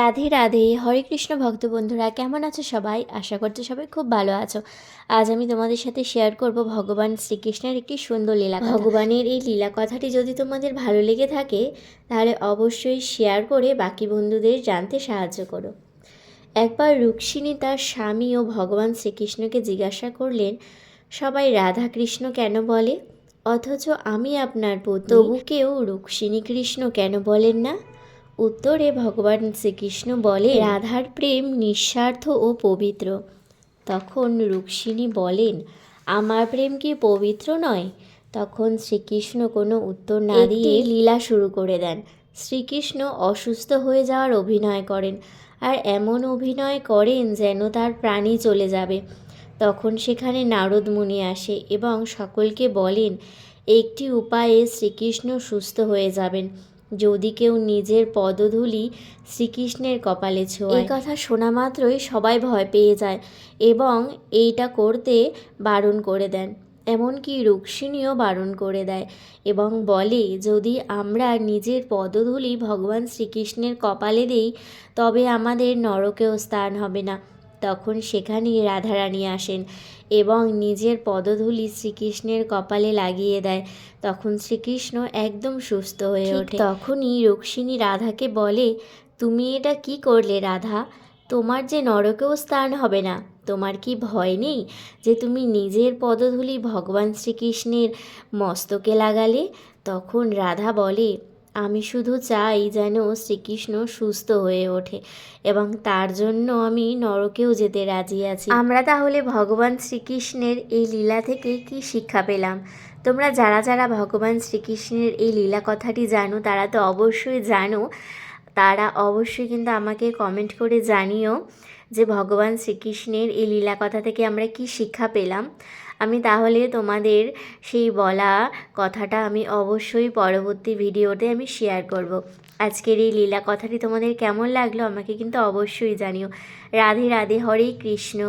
রাধে রাধে হরে কৃষ্ণ ভক্ত বন্ধুরা কেমন আছো সবাই? আশা করতে সবাই খুব ভালো আছো। আজ আমি তোমাদের সাথে শেয়ার করব ভগবান শ্রীকৃষ্ণের একটি সুন্দর লীলা ভগবানের এই লীলা কথাটি যদি তোমাদের ভালো লেগে থাকে তাহলে অবশ্যই শেয়ার করে বাকি বন্ধুদের জানতে সাহায্য করো। একবার রুক্মিণী তার স্বামী ও ভগবান শ্রীকৃষ্ণকে জিজ্ঞাসা করলেন সবাই রাধা কৃষ্ণ কেন বলে? অথচ আমি আপনার তবু কেউ রুক্মিণী কৃষ্ণ কেন বলেন না? উত্তরে ভগবান শ্রীকৃষ্ণ বলে রাধার প্রেম নিঃস্বার্থ ও পবিত্র। তখন রুক্মিণী বলেন আমার প্রেম কি পবিত্র নয়? তখন শ্রীকৃষ্ণ কোনো উত্তর না দিয়ে লীলা শুরু করে দেন। শ্রীকৃষ্ণ অসুস্থ হয়ে যাওয়ার অভিনয় করেন আর এমন অভিনয় করেন যেন তার প্রাণী চলে যাবে। তখন সেখানে নারদ মুনি আসে এবং সকলকে বলেন একটি উপায়ে শ্রীকৃষ্ণ সুস্থ হয়ে যাবেন। যদি কেউ নিজের পদধূলি শ্রীকৃষ্ণের কপালে ছোঁয় এই কথা শোনা মাত্রই সবাই ভয় পেয়ে যায় এবং এইটা করতে বারণ করে দেন। এমনকি রুক্মিণীও বারণ করে দেয় এবং বলে, যদি আমরা নিজের পদধূলি ভগবান শ্রীকৃষ্ণের কপালে দেই, তবে আমাদের নরকেও স্থান হবে না। তখন সেখানেই রাধারানী আসেন এবং নিজের পদধূলি শ্রীকৃষ্ণের কপালে লাগিয়ে দেয়। তখন শ্রীকৃষ্ণ একদম সুস্থ হয়ে ওঠে। তখনই রুক্মিণী রাধাকে বলে তুমি এটা কি করলে রাধা? তোমার যে নরকেও স্থান হবে না। তোমার কি ভয় নেই যে তুমি নিজের পদধূলি ভগবান শ্রীকৃষ্ণের মস্তকে লাগালে? তখন রাধা বলে আমি শুধু চাই যেন শ্রীকৃষ্ণ সুস্থ হয়ে ওঠে এবং তার জন্য আমি নরকেও যেতে রাজি আছি। আমরা তাহলে ভগবান শ্রীকৃষ্ণের এই লীলা থেকে কি শিক্ষা পেলাম? তোমরা যারা যারা ভগবান শ্রীকৃষ্ণের এই লীলা কথাটি জানো, তারা তো অবশ্যই জানো। তারা অবশ্যই কিন্তু আমাকে কমেন্ট করে জানিও। যে ভগবান শ্রীকৃষ্ণের এই লীলা কথা থেকে আমরা কি শিক্ষা পেলাম, আমি তাহলে তোমাদের সেই বলা কথাটা আমি অবশ্যই পরবর্তী ভিডিওতে আমি শেয়ার করব। আজকের এই লীলা কথাটি তোমাদের কেমন লাগল আমাকে কিন্তু অবশ্যই জানিও রাধে রাধে, হরে কৃষ্ণ